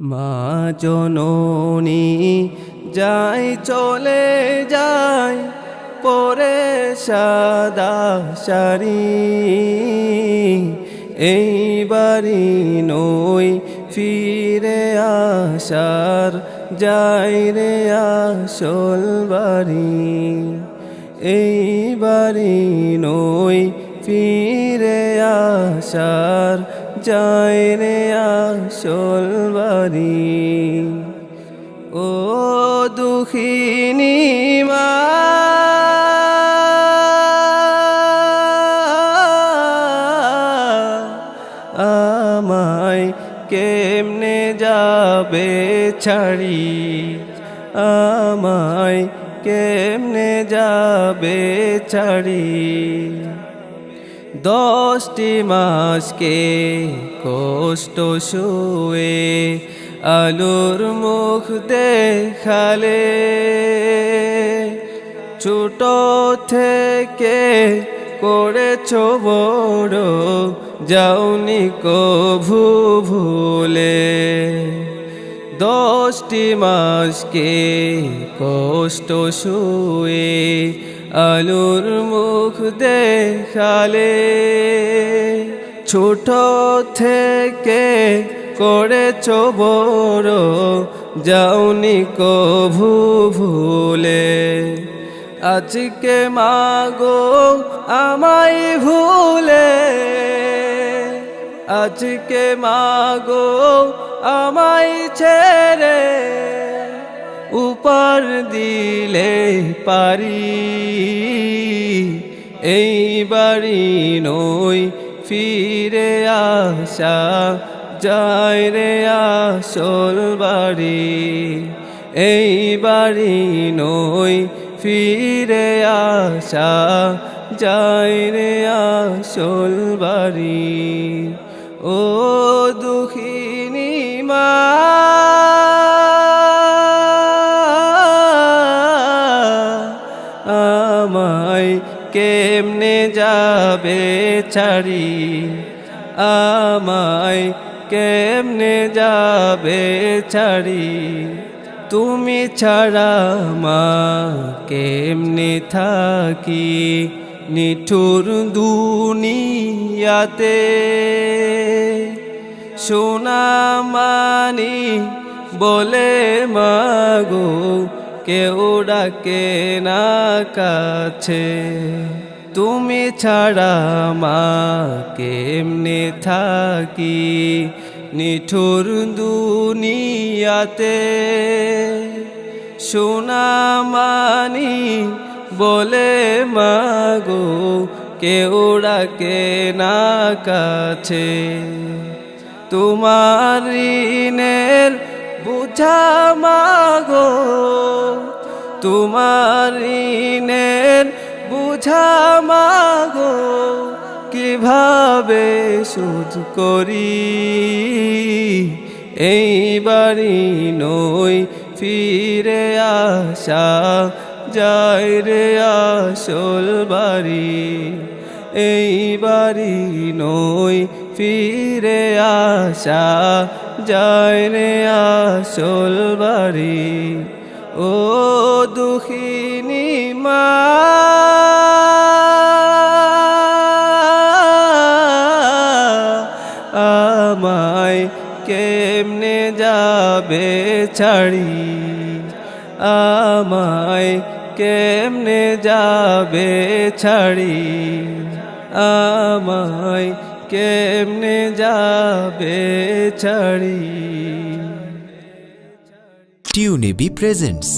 মা জননী, যাই চলে যায় পরে সাদা শাড়ি। এই বাড়ি নই ফিরে আসার, যাই রে আসল বাড়ি। এই নই ফিরে আসার যায় রে আসল বাড়ি। ও দুঃখিনী মা। আমায় কেমনে যাবে ছাড়ি? আমায় কেমনে যাবে ছাড়ি? দশটি মাসকে কষ্ট শুয়ে আলোর মুখ দেখালে। ছোট থেকে করেছ বড়, যাওনি কভু ভুলে। দশটি মাসকে কষ্ট শুয়ে আলুর মুখ দেখালে, ছোট থেকে করেছ বড়, যাওনি কভু ভুলে। আজকে মাগো আমায় ভুলে, আজকে মাগো আমায় ছেড়ে উপর দিলে পারি। এই বাড়ি নই ফিরে আসা, যায় রে আসল বাড়ি। এই বাড়ি নই ফিরে আসা, যায় রে আসল বাড়ি। ও দুঃখিনী আমায় কেমনে যাবে ছাড়ি? আমায় কেমনে যাবে ছাড়ি? তুমি ছাড়া মা কেমনে থাকি? নিঠুর দুনিয়াতে সোনা মানি বলে মাগো কেউ ডাকে না কাছে। তুমি ছাড়া মা কেমনে থাকি? নিঠুর দুনিয়াতে সোনা মানি বলে মাগো, কেউ ডাকে না কাছে। তোমার ঋণের বুঝা মাগো, তোমার ঋণের বুঝা মাগো, কীভাবে সুদ করি? এই বাড়ি নই ফিরে আসা যায় রে আসল বাড়ি। এই বাড়ি নই ফিরে আসা, যায় রে আসল বাড়ি। ও দুঃখিনী মা। আমায় কেমনে যাবে ছাড়ি? আমায় কেমনে যাবে ছাড়ি? আমায় কেমনে যাবে ছাড়ি? টিউনিবি প্রেজেন্টস।